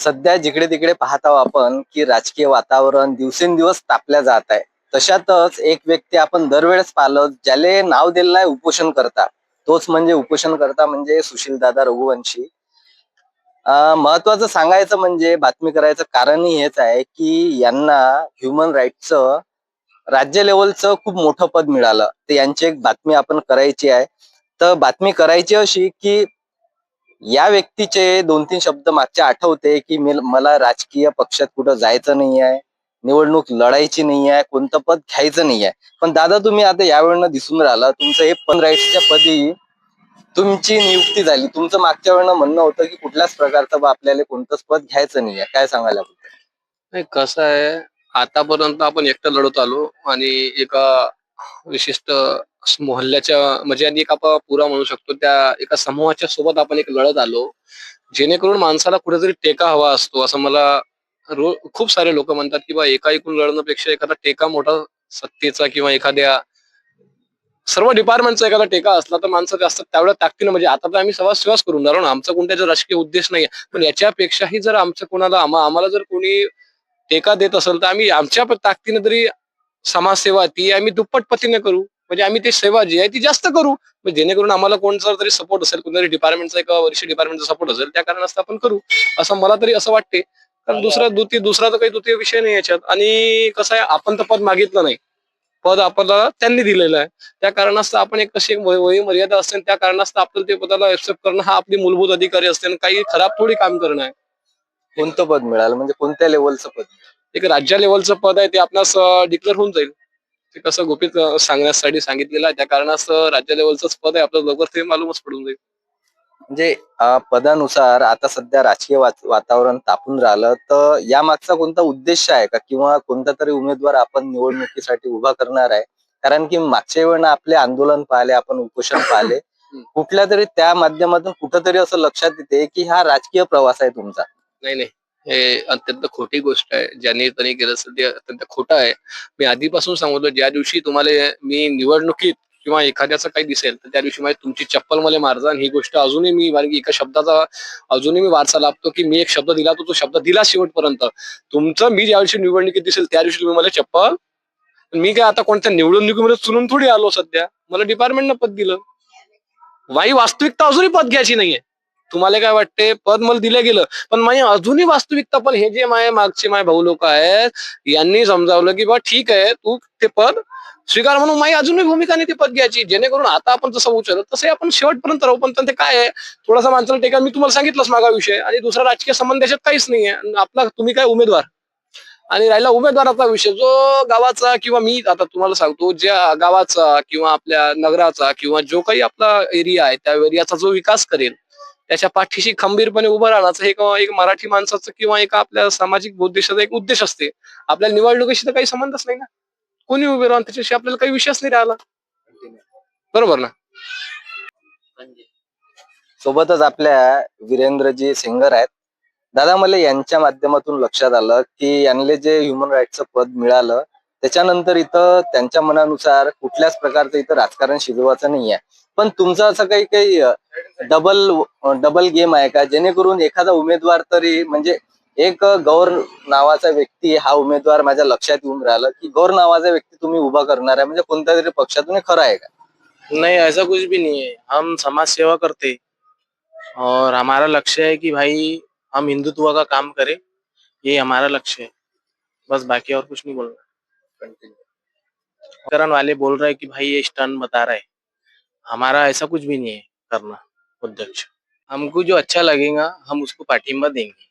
सध्या जिकडे तिकडे पाहत आहोत आपण की राजकीय वातावरण दिवसेंदिवस तापल्या जात आहे. तशातच एक व्यक्ती आपण दरवेळेस पाहिलं ज्याले नाव दिलेलं आहे उपोषण करता तोच म्हणजे उपोषण करता म्हणजे सुशीलदादा रघुवंशी. महत्वाचं सांगायचं म्हणजे बातमी करायचं कारणही हेच आहे की यांना ह्युमन राईटचं राज्य लेवलचं खूप मोठं पद मिळालं. तर यांची एक बातमी आपण करायची आहे. तर बातमी करायची अशी की या व्यक्तीचे दोन तीन शब्द मागचे आठवते की मी- मला राजकीय पक्षात कुठं जायचं नाही आहे निवडणूक लढायची नाही आहे कोणतं पद घ्यायचं नाही आहे पण दादा तुम्ही आता यावेळेनं दिसून राहिला तुमचं हे पण राईट्सच्या पदी तुमची नियुक्ती झाली. तुमचं मागच्या वेळेनं म्हणणं होतं की कुठल्याच प्रकारचं आपल्याला कोणतंच पद घ्यायचं नाही आहे काय सांगायला नाही कसं आहे आतापर्यंत आपण एकटं लढत आलो आणि एका विशिष्ट मोहल्ल्याच्या म्हणजे आणि एक आपण पुरा म्हणू शकतो त्या एका समूहाच्या सोबत आपण एक लढत आलो. जेणेकरून माणसाला कुठेतरी टेका हवा असतो. असं मला रो खूप सारे लोक म्हणतात की बा एका एकूण लढण्यापेक्षा एखादा टेका मोठा सत्तेचा किंवा एखाद्या सर्व डिपार्टमेंटचा एखादा टेका असला तर माणसं जास्त त्यावेळेला ताकदीनं म्हणजे आता तर आम्ही सवास सेवाच करून राहिलो ना आमचा कोणत्याचा राजकीय उद्देश नाही पण याच्यापेक्षाही जर आमचं कोणाला आम्हाला जर कोणी टेका देत असेल तर आम्ही आमच्या प- तरी समाजसेवा ती आम्ही दुप्पट पतीने करू म्हणजे आम्ही ती सेवा जी आहे ती जास्त करू. म्हणजे जेणेकरून आम्हाला कोणचा तरी सपोर्ट असेल कोणतरी डिपार्टमेंटचा एका वर्षी डिपार्टमेंटचा सपोर्ट असेल त्या कारणास्तव आपण करू. असं मला तरी असं वाटते कारण दुसरा द्वितीय दुसरा तर काही द्वितीय विषय नाही याच्यात. आणि कसं आहे आपण तर पद मागितलं नाही. पद आपल्याला त्यांनी दिलेलं आहे. त्या कारणास्तव आपण एक कशी वय वय मर्यादा असते आणि त्या कारणास्तव आपल्याला ते पदाला एक्सेप्ट करणं हा आपली मूलभूत अधिकारी असते आणि काही खराब थोडी काम करणं आहे. कोणतं पद मिळालं? म्हणजे कोणत्या लेवलचं पद? एक राज्य लेवलचं पद आहे ते आपणास डिक्लेअर होऊन जाईल. ते कसं गोपित सांगण्यासाठी सांगितलेलं आहे. त्या कारणास्तव राज्य लेवलचंच पद आहे. आपलं लवकर ते मालूमच पडून जाईल. म्हणजे पदानुसार आता सध्या राजकीय वात- वातावरण तापून राहिलं तर या मागचा कोणता उद्देश आहे का? किंवा कोणता तरी उमेदवार आपण निवडणुकीसाठी उभा करणार आहे? कारण की मागच्या वेळेला आपले आंदोलन पाहिले आपण उपोषण पाहिले. कुठल्या तरी त्या माध्यमातून कुठंतरी असं लक्षात येते की हा राजकीय प्रवास आहे तुमचा. नाही नाही. हे अत्यंत खोटी गोष्ट आहे. ज्यांनी त्यांनी केलं असेल ते अत्यंत खोटं आहे. मी आधीपासून सांगतो ज्या दिवशी तुम्हाला मी निवडणुकीत किंवा एखाद्याचं काही दिसेल तर त्या दिवशी माझी तुमची चप्पल मला मारजा आणि ही गोष्ट अजूनही मी कारण एका शब्दाचा अजूनही मी वारसा लाभतो की मी एक शब्द दिला तो तो शब्द दिला शेवटपर्यंत. तुमचं मी ज्या दिवशी निवडणुकीत दिसेल त्या दिवशी तुम्ही मला चप्पल मी काय आता कोणत्या निवडणुकीमध्ये चुनून थोडी आलो सध्या? मला डिपार्टमेंटनं पद दिलं. वाई वास्तविकता अजूनही पद घ्यायची नाहीये. तुम्हाला काय वाटते? पद मला दिलं गेलं. पण माझी अजूनही वास्तविकता पण हे जे माझे मागचे माझे भाऊ लोक आहेत यांनी समजावलं की बा ठीक आहे तू ते पद स्वीकार म्हणून माझी अजूनही भूमिका नाही ती पद घ्यायची. जेणेकरून आता आपण जसं उचलत तसे आपण शेवटपर्यंत राहू. पण ते काय आहे? थोडासा माणसाला टेका मी तुम्हाला सांगितलंच मागा विषय. आणि दुसरा राजकीय संबंध याच्यात काहीच नाही आहे. आपला तुम्ही काय उमेदवार? आणि राहिला उमेदवाराचा विषय. जो गावाचा किंवा मी आता तुम्हाला सांगतो ज्या गावाचा किंवा आपल्या नगराचा किंवा जो काही आपला एरिया आहे त्या एरियाचा जो विकास करेल त्याच्या पाठीशी खंबीरपणे उभं राहण्याचं हे एक- एक मराठी माणसाचं किंवा एक आपल्या सामाजिक उद्देशाचा एक उद्देश असते. आपल्या निवडणुकीशी तर काही संबंधच नाही ना. कोणी उभे राहून त्याच्याशी आपल्याला काही विषयच नाही राहिला. बरोबर ना? सोबतच आपल्या वीरेंद्रजी सिंगर आहेत. दादा मला यांच्या माध्यमातून लक्षात आलं की यांना जे ह्युमन राईटचं पद मिळालं त्याच्यानंतर इथं त्यांच्या मनानुसार कुठल्याच प्रकारचं इथं राजकारण शिजवायचं नाही आहे पण तुमचं असं काही काही डबल डबल गेम आहे का? जेणेकरून एखादा उमेदवार तरी म्हणजे एक गौर नावाचा व्यक्ती हा उमेदवार माझ्या लक्षात येऊन राहिला की गौर नावाचा व्यक्ती तुम्ही उभा करणार आहे. म्हणजे कोणत्या तरी पक्षातून खरं आहे का? नहीं ऐसा कुछ भी नहीं है हम समाज सेवा करते. और हमारा लक्ष्य है कि भाई हम हिंदुत्व का काम करें. ये हमारा लक्ष्य है. बस बाकी और कुछ नहीं बोलना। करण वाले बोल रहे कि भाई ये स्टन बता रहे हमारा ऐसा कुछ भी नहीं है करना, अध्यक्ष। हमको जो अच्छा लगेगा, हम उसको पाठिंबा देंगे।